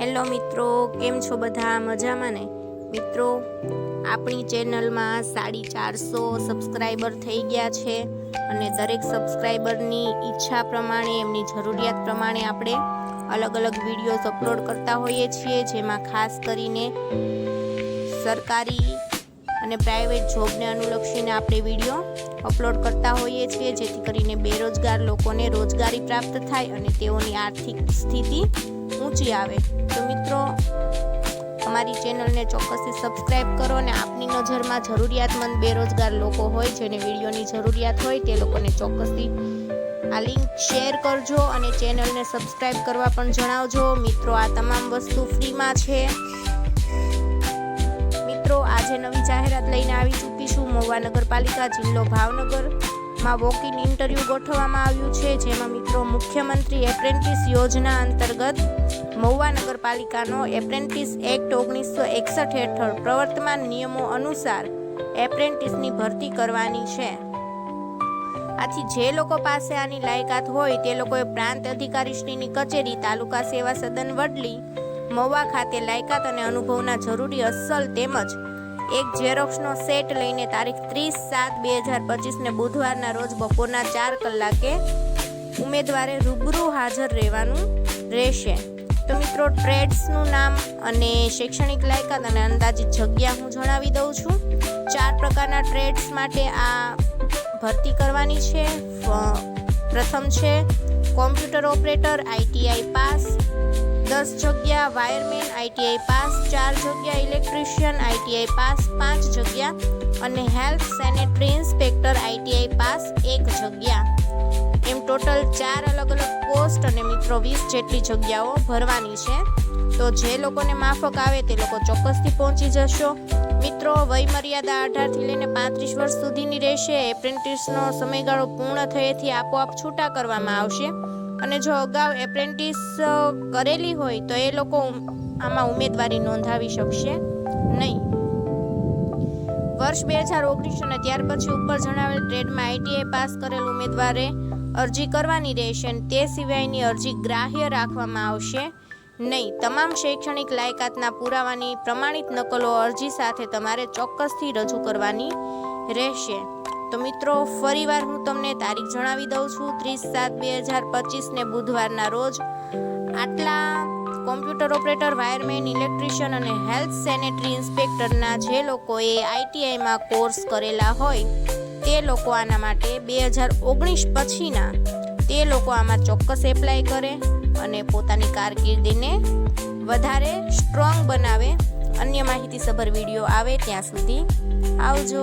Hello મિત્રો, કેમ છો બધા? મજામાં ને? મિત્રો, આપણી ચેનલમાં સાડી ચારસો સબસ્ક્રાઈબર થઈ ગયા છે અને દરેક સબસ્ક્રાઈબરની ઈચ્છા પ્રમાણે, એમની જરૂરિયાત પ્રમાણે આપણે અલગ અલગ વિડીયોઝ અપલોડ કરતા હોઈએ છીએ, જેમાં ખાસ કરીને સરકારી અને પ્રાઇવેટ જોબને અનુલક્ષીને આપણે વીડિયો અપલોડ કરતા હોઈએ છીએ, જેથી કરીને બેરોજગાર લોકોને રોજગારી પ્રાપ્ત થાય અને તેઓની આર્થિક સ્થિતિ ઊંચી આવે. તો મિત્રો, અમારી ચેનલને ચોક્કસથી સબસ્ક્રાઇબ કરો અને આપની નજરમાં જરૂરિયાતમંદ બેરોજગાર લોકો હોય, જેને વિડીયોની જરૂરિયાત હોય, તે લોકોને ચોક્કસથી આ લિંક શેર કરજો અને ચેનલને સબસ્ક્રાઇબ કરવા પણ જણાવજો. મિત્રો, આ તમામ વસ્તુ ફ્રીમાં છે. મિત્રો, આજે નવી જાહેરાત લઈને આવી ચૂકી છું મહુવા નગરપાલિકા જિલ્લો ભાવનગરમાં વોક ઇન ઇન્ટરવ્યૂ ગોઠવવામાં આવ્યું છે, જેમાં મિત્રો મુખ્યમંત્રી એપ્રેન્ટિસ યોજના અંતર્ગત મહુવા નગરપાલિકાનો એપ્રેન્ટિસ એક્ટ ઓગણીસો એકસઠ હેઠળ પ્રવર્તમાન નિયમો અનુસાર એપ્રેન્ટિસની ભરતી કરવાની છે. આથી જે લોકો પાસે આની લાયકાત હોય તે લોકોએ પ્રાંત અધિકારીશ્રીની કચેરી, તાલુકા સેવા સદન વડલી, મહુવા ખાતે લાયકાત અને અનુભવના જરૂરી અસલ તેમજ એક ઝેરોક્સનો સેટ લઈને તારીખ ત્રીસ સાત બે હજાર પચીસને બુધવારના રોજ બપોરના ચાર કલાકે ઉમેદવારે રૂબરૂ હાજર રહેવાનું રહેશે. તો મિત્રો ટ્રેડ્સનું નામ અને શૈક્ષણિક લાયકાત અને અંદાજિત જગ્યા હું જણાવી દઉં છું. ચાર પ્રકારના ટ્રેડ્સ માટે આ ભરતી કરવાની છે. પ્રથમ છે કોમ્પ્યુટર ઓપરેટર આઈટીઆઈ પાસ દસ જગ્યા વાયરમેન આઈટીઆઈ પાસ ચાર જગ્યા ઇલેક્ટ્રિશિયન આઈટીઆઈ પાસ પાંચ જગ્યા અને health sanitary inspector ITI pass એક જગ્યા. એમ ટોટલ ચાર પોસ્ટ અને મિત્રો વીસ જેટલી જગ્યાઓ ભરવાની છે. તો જે લોકોને માફક આવે તે લોકો ચોક્કસથી પહોંચી જશો. મિત્રો વય મર્યાદા અઢારથી લઈને પાંત્રીસ વર્ષ સુધીની રહેશે. એપ્રેન્ટિસનો સમયગાળો પૂર્ણ થયેથી આપોઆપ છૂટા કરવામાં આવશે. અને જો અગાઉ એપ્રેન્ટિસ કરેલી હોય તો એ લોકો આમાં ઉમેદવારી નોંધાવી શકશે નહીં. વર્ષ બે હજાર ઓગણીસ અને ત્યાર પછી ઉપર જણાવેલ ટ્રેડમાં આઈટીઆઈ પાસ કરેલ ઉમેદવારે અરજી કરવાની રહેશે તે સિવાયની અરજી ગ્રાહ્ય રાખવામાં આવશે નહીં. તમામ શૈક્ષણિક લાયકાતના પુરાવાની પ્રમાણિત નકલો અરજી સાથે તમારે ચોક્કસથી રજૂ કરવાની રહેશે. તો મિત્રો, ફરીવાર હું તમને તારીખ જણાવી દઉં છું. ત્રીસ સાત બે હજાર પચીસને બુધવારના રોજ આટલા કોમ્પ્યુટર ઓપરેટર, વાયરમેન, ઇલેક્ટ્રિશિયન અને હેલ્થ સેનેટરી ઇન્સ્પેક્ટરના જે લોકોએ આઈટીઆઈમાં કોર્સ કરેલા હોય તે લોકો આના માટે બે હજાર ઓગણીસ પછીના તે લોકો આમાં ચોક્કસ એપ્લાય કરે અને પોતાની કારકિર્દીને વધારે સ્ટ્રોંગ બનાવે. અન્ય માહિતીસભર વીડિયો આવે ત્યાં સુધી આવજો.